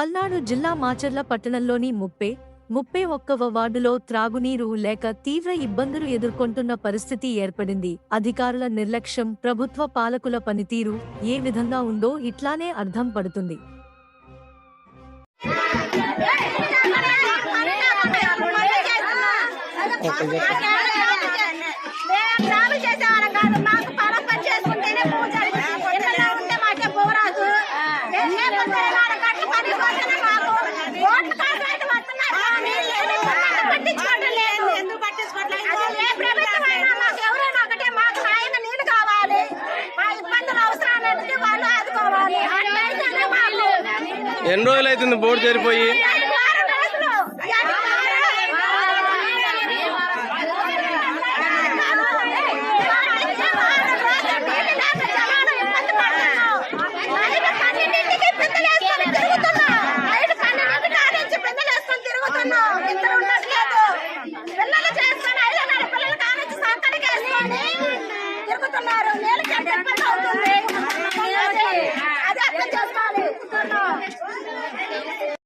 పల్నాడు జిల్లా మాచర్ల పట్టణంలోని ముప్పై ముప్పై ఒక్కవ వార్డులో త్రాగునీరు లేక తీవ్ర ఇబ్బందులు ఎదుర్కొంటున్న పరిస్థితి ఏర్పడింది. అధికారుల నిర్లక్ష్యం ప్రభుత్వ పాలకుల పనితీరు ఏ విధంగా ఉందో ఇట్లానే అర్థం పడుతుంది. మాకు ఎన్ని రోజులు అవుతుంది బోర్డు చేరిపోయి? వారం రోజులు తిరుగుతున్నారు.